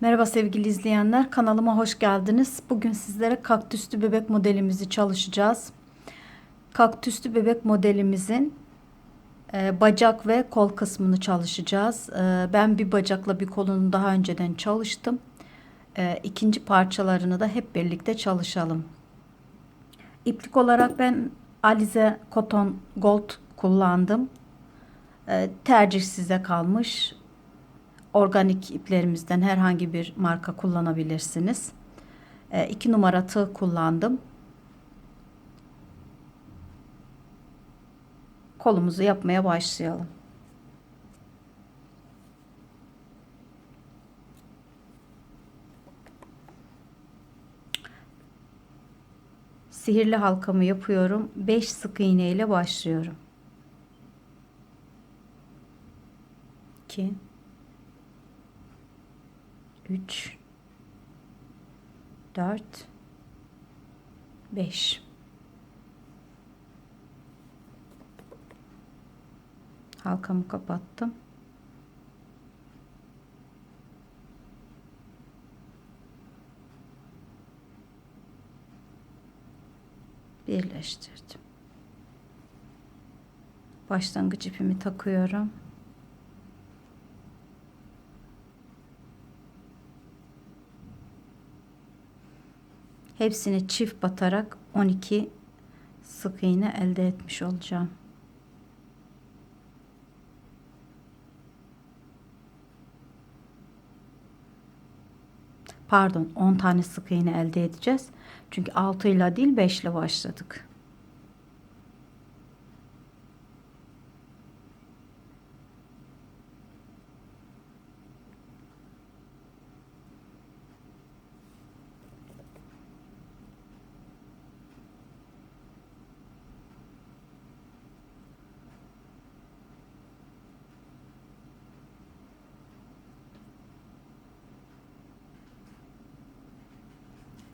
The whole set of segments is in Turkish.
Merhaba sevgili izleyenler, kanalıma hoş geldiniz. Bugün sizlere kaktüslü bebek modelimizi çalışacağız. Kaktüslü bebek modelimizin e, bacak ve kol kısmını çalışacağız. E, ben bir bacakla bir kolunu daha önceden çalıştım. E, ikinci parçalarını da hep birlikte çalışalım. İplik olarak ben Alize Cotton Gold kullandım. E, tercih size kalmış organik iplerimizden herhangi bir marka kullanabilirsiniz. 2 numara tığ kullandım. Kolumuzu yapmaya başlayalım. Sihirli halkamı yapıyorum. 5 sık iğne ile başlıyorum. 2 3 4 5 halkamı kapattım. birleştirdim. Başlangıç ipimi takıyorum. Hepsini çift batarak 12 sık iğne elde etmiş olacağım. Pardon 10 tane sık iğne elde edeceğiz. Çünkü 6 ile değil 5 ile başladık.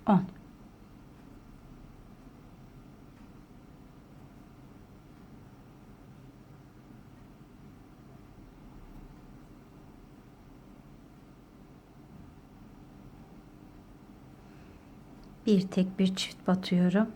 On. Bir tek bir çift batıyorum.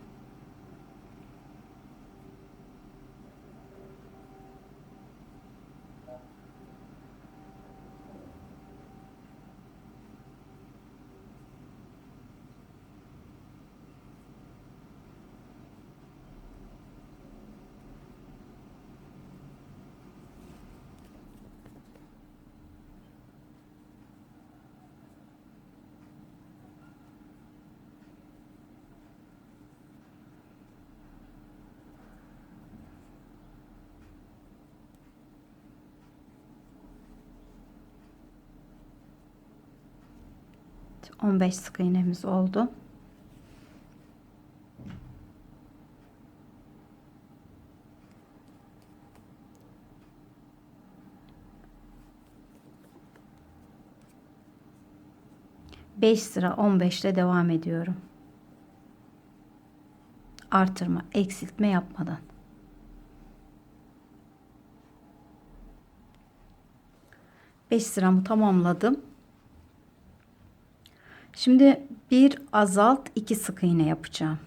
On beş sık iğnemiz oldu. Beş sıra on beşle devam ediyorum. Artırma, eksiltme yapmadan. Beş sıramı tamamladım. Şimdi bir azalt iki sık iğne yapacağım.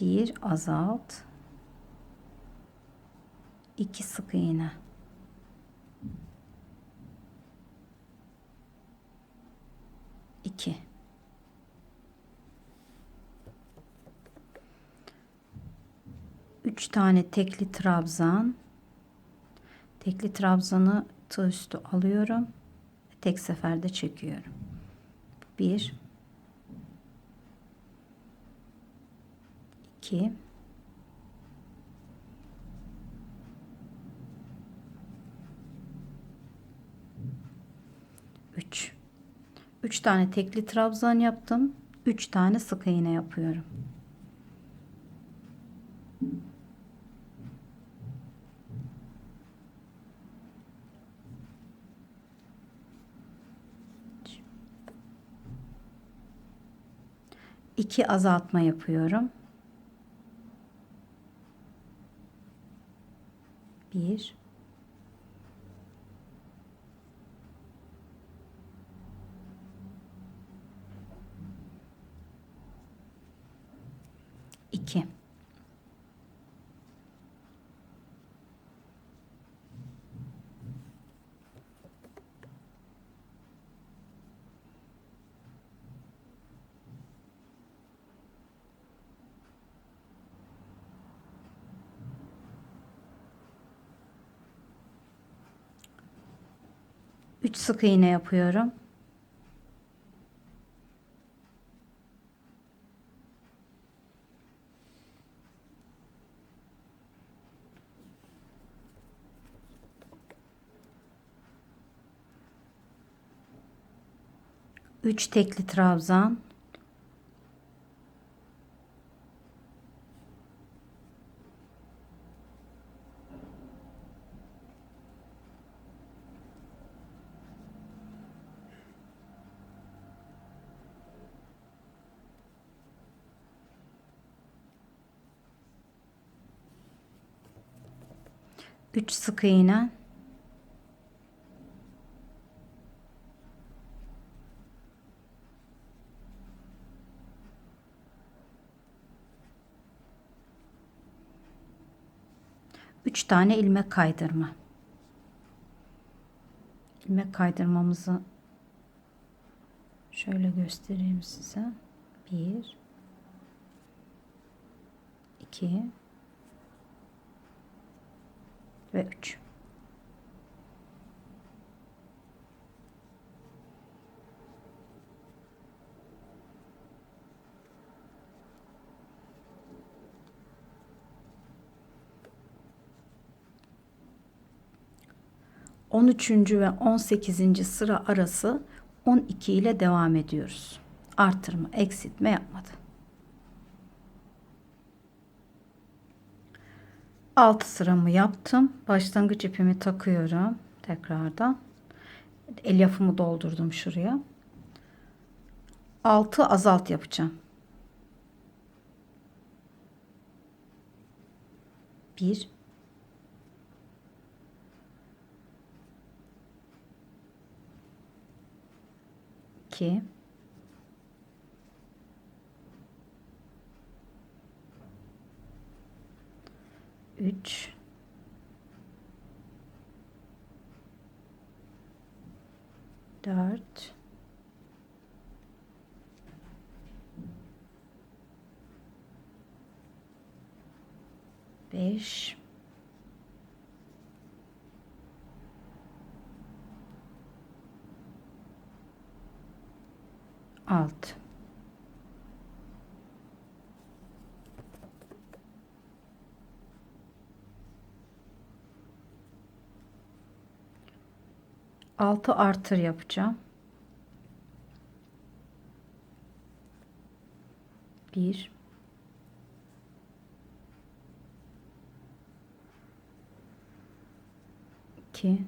Bir azalt iki sık iğne. İki. Üç tane tekli trabzan. Tekli trabzanı tığ üstü alıyorum tek seferde çekiyorum. Bir, iki, üç. Üç tane tekli trabzan yaptım. Üç tane sık iğne yapıyorum. 2 azaltma yapıyorum. 1 2 3 sık iğne yapıyorum. Üç tekli trabzan. Üç sık iğne. Üç tane ilmek kaydırma. İlmek kaydırmamızı şöyle göstereyim size. Bir, iki ve üç. On üçüncü ve on sekizinci sıra arası on iki ile devam ediyoruz. Artırma, eksiltme yapmadan. 6 sıramı yaptım. Başlangıç ipimi takıyorum. Tekrardan. Elyafımı doldurdum şuraya. 6 azalt yapacağım. 1 2 3 4 5 6 6 artır yapacağım. 1 2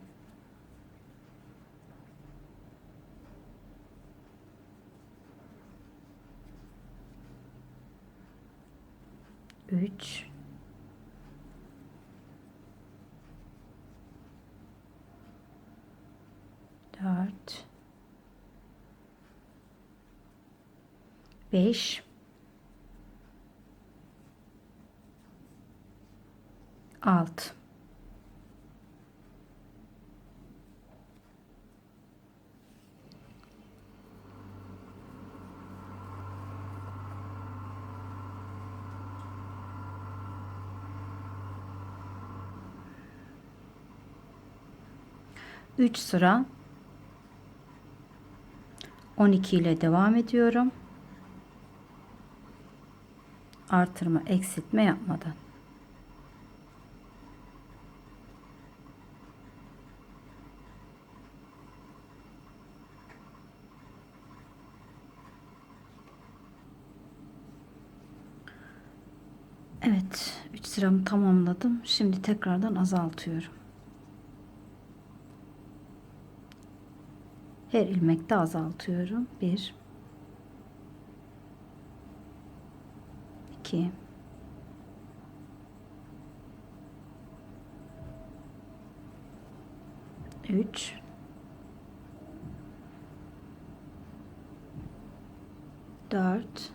3 4 5 6 3 sıra 12 ile devam ediyorum. Artırma, eksiltme yapmadan. Evet, 3 sıramı tamamladım. Şimdi tekrardan azaltıyorum. her ilmekte azaltıyorum. 1 2 3 4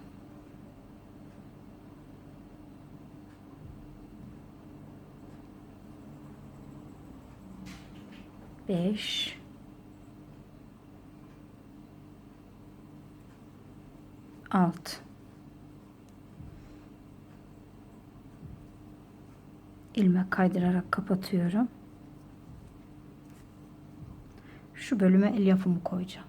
5 6 ilmek kaydırarak kapatıyorum. Şu bölüme el yapımı koyacağım.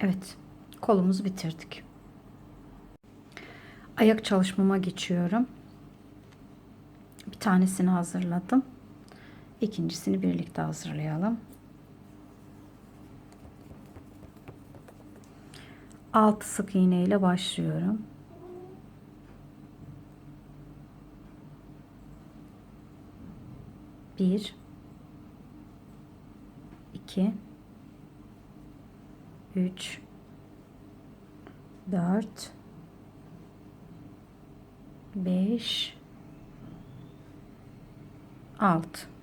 Evet, kolumuzu bitirdik. Ayak çalışmama geçiyorum. Bir tanesini hazırladım. İkincisini birlikte hazırlayalım. 6 sık iğne ile başlıyorum. Bir, iki, üç, dört, beş, altı.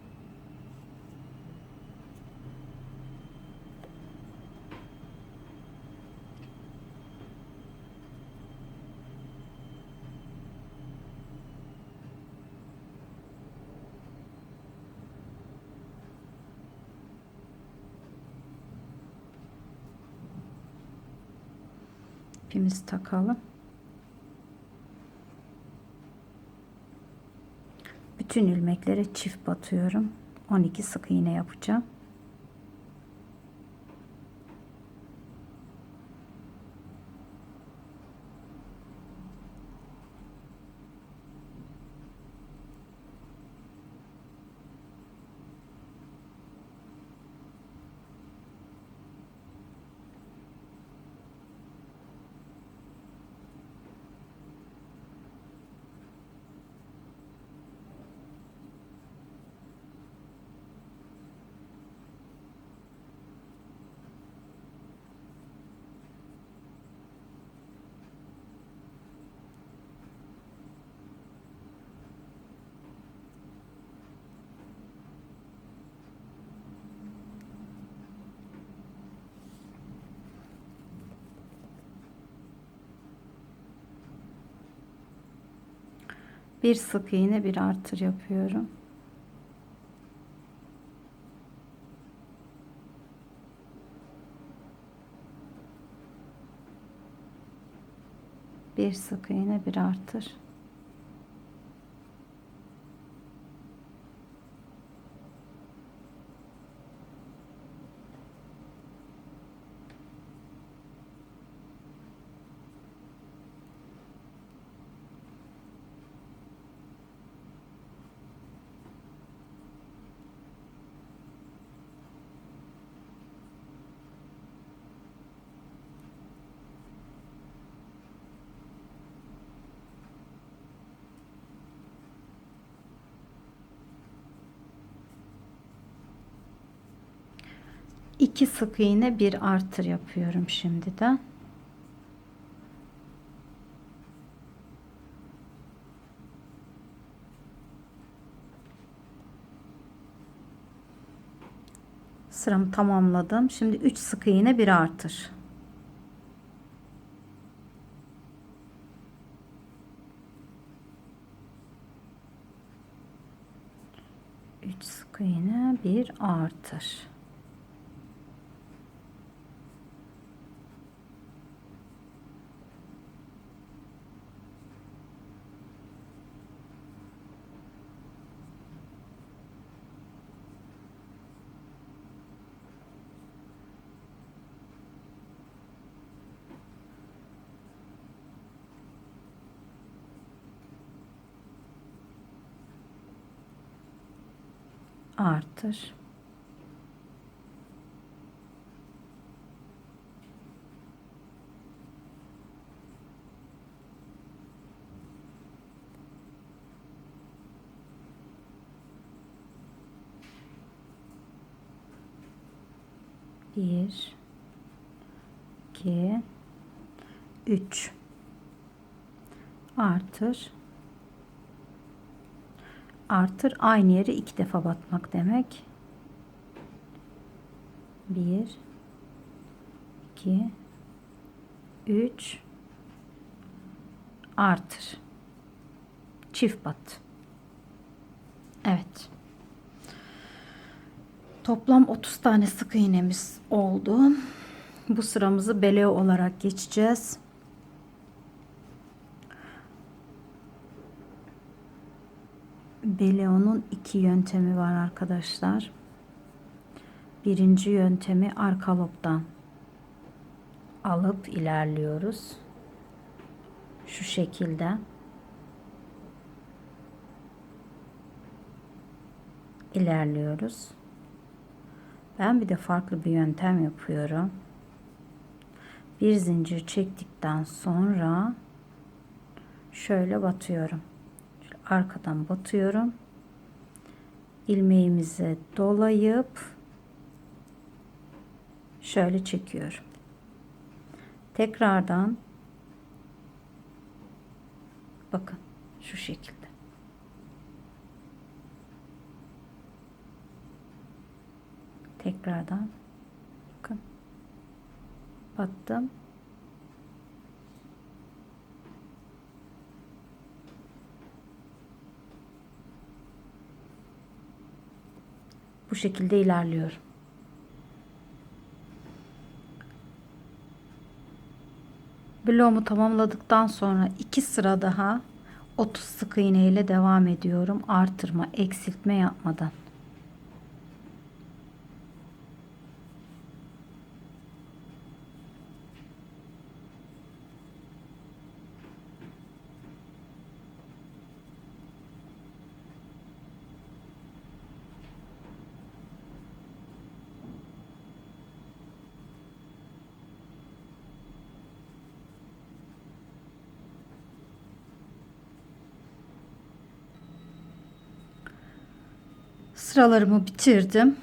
İpimizi takalım. Bütün ilmeklere çift batıyorum. 12 sık iğne yapacağım. Bir sık iğne bir artır yapıyorum. Bir sık iğne bir artır. İki sık iğne bir artır yapıyorum şimdiden. Sıramı tamamladım. Şimdi 3 sık iğne bir artır. Üç sık iğne bir artır. Artır. Bir, iki, üç artır artır. Aynı yere iki defa batmak demek. Bir, iki, üç, artır. Çift bat. Evet. Toplam 30 tane sık iğnemiz oldu. Bu sıramızı bele olarak geçeceğiz. Beleo'nun iki yöntemi var arkadaşlar. Birinci yöntemi arka lobdan alıp ilerliyoruz. Şu şekilde. ilerliyoruz. Ben bir de farklı bir yöntem yapıyorum. Bir zincir çektikten sonra şöyle batıyorum. Arkadan batıyorum. ilmeğimizi dolayıp şöyle çekiyorum. Tekrardan bakın şu şekilde. Tekrardan bakın battım. Bu şekilde ilerliyorum. Bloğumu tamamladıktan sonra iki sıra daha 30 sık iğne ile devam ediyorum. Artırma, eksiltme yapmadan. Sıralarımı bitirdim.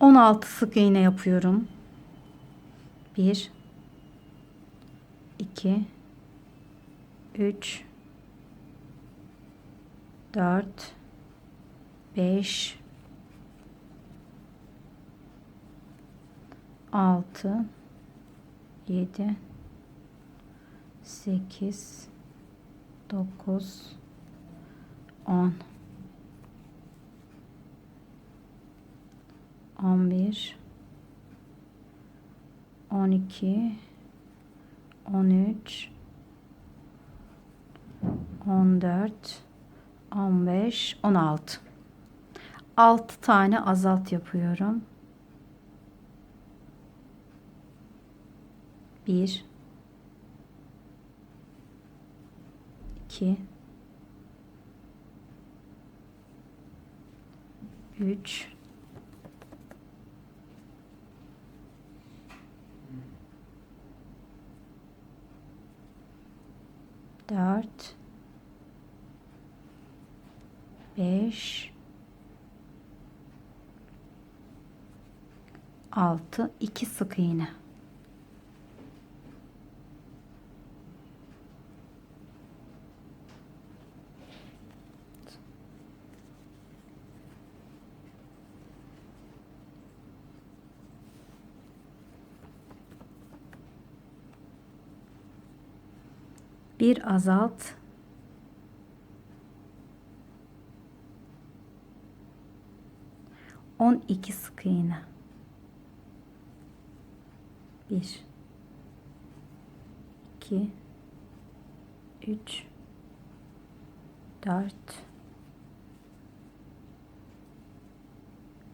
16 sık iğne yapıyorum. 1 2 3 4 5 6 7 8 9 10 11 12 13 14 15 16 6 tane azalt yapıyorum. 1 2 3 dört, beş, altı, iki sık iğne. Bir azalt. On iki sık iğne. Bir. İki. Üç. Dört.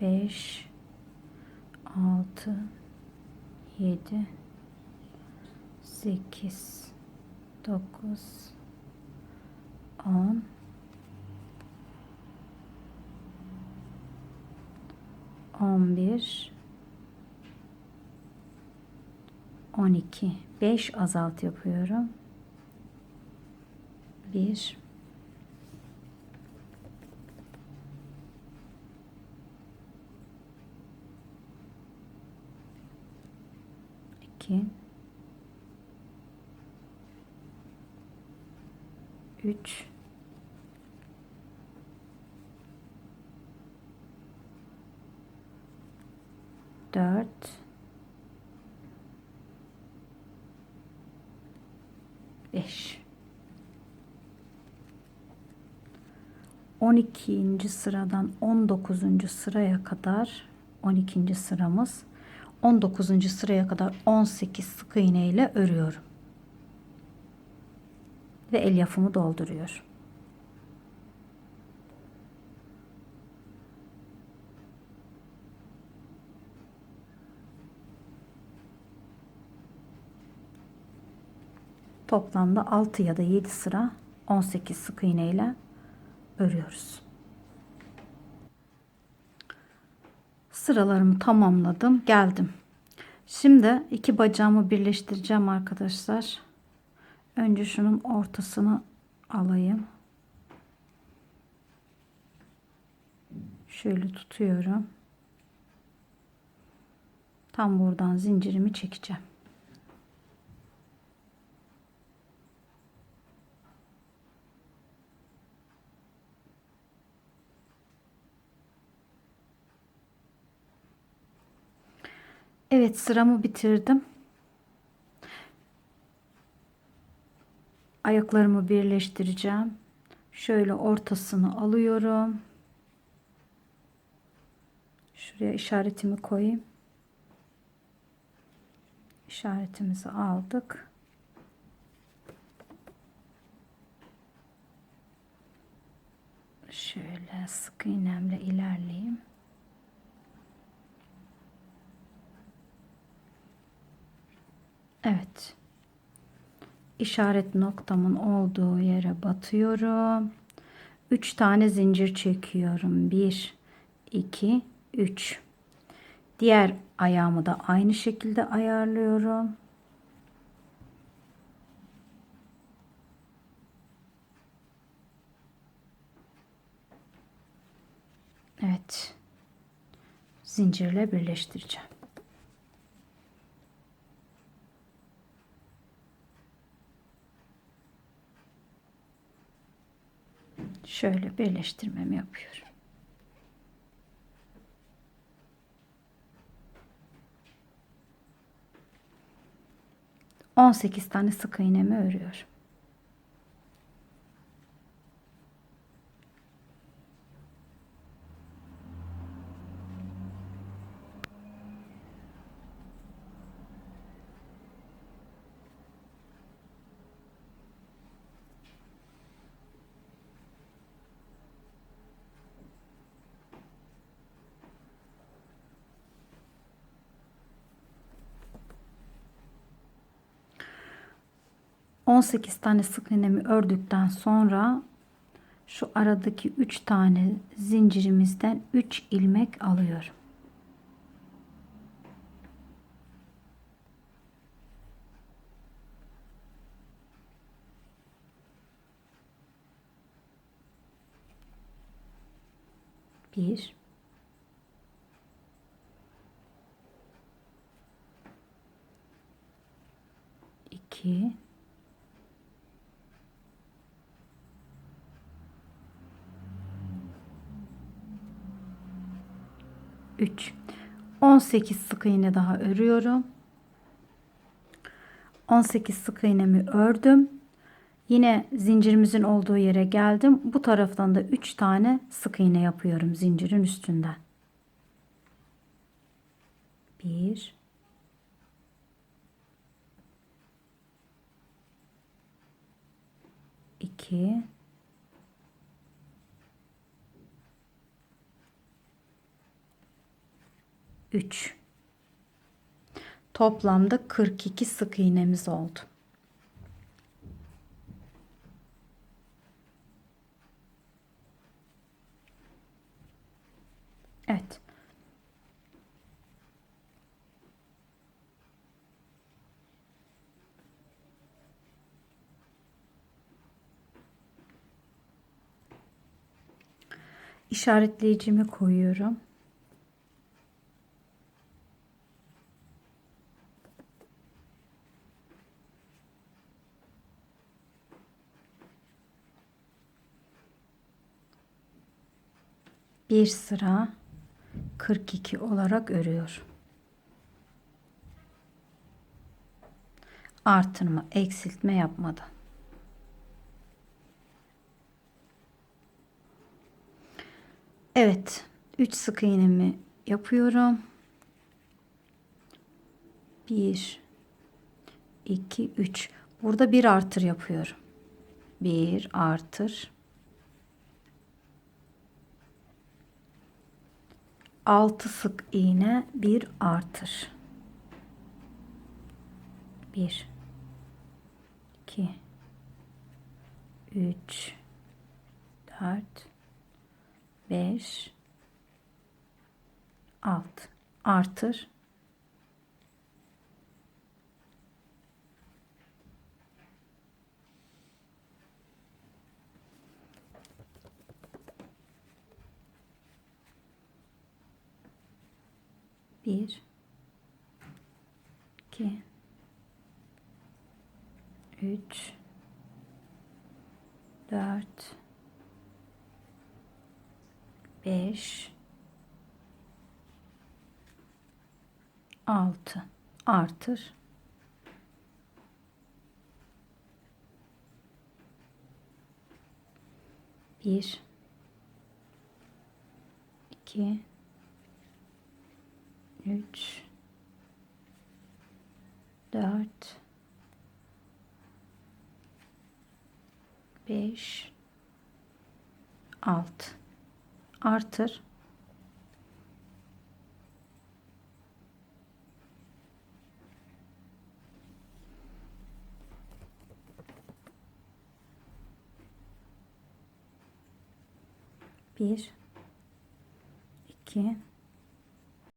Beş. Altı. Yedi. Sekiz dokuz, on, on bir, on iki, beş azalt yapıyorum. Bir, iki, 3 4 5 12. sıradan 19. sıraya kadar 12. sıramız 19. sıraya kadar 18 sık iğne ile örüyorum. Ve elyafımı dolduruyorum. Toplamda 6 ya da 7 sıra 18 sık iğne ile örüyoruz. Sıralarımı tamamladım. Geldim. Şimdi iki bacağımı birleştireceğim arkadaşlar. Önce şunun ortasını alayım. Şöyle tutuyorum. Tam buradan zincirimi çekeceğim. Evet sıramı bitirdim. Ayaklarımı birleştireceğim. Şöyle ortasını alıyorum. Şuraya işaretimi koyayım. İşaretimizi aldık. Şöyle sık iğnemle ilerleyeyim. Evet. İşaret noktamın olduğu yere batıyorum. 3 tane zincir çekiyorum. 1 2 3. Diğer ayağımı da aynı şekilde ayarlıyorum. Evet. Zincirle birleştireceğim. Şöyle birleştirmemi yapıyorum. On sekiz tane sık iğnemi örüyorum. On sekiz tane sık iğnemi ördükten sonra şu aradaki üç tane zincirimizden üç ilmek alıyorum. Bir, 2 3 18 sık iğne daha örüyorum. 18 sık iğnemi ördüm. Yine zincirimizin olduğu yere geldim. Bu taraftan da 3 tane sık iğne yapıyorum zincirin üstünden. 1 2 3 Toplamda 42 sık iğnemiz oldu. Evet. işaretleyicimi koyuyorum. bir sıra 42 olarak örüyor. Artırma, eksiltme yapmadan. Evet, 3 sık iğnemi yapıyorum. 1 2 3. Burada bir artır yapıyorum. Bir artır 6 sık iğne, bir artır. 1 2 3 4 5 6 artır bir. İki. Üç. Dört. Beş. Altı. Artır. Bir. İki üç. Dört. Beş. Altı. Artır. Bir. İki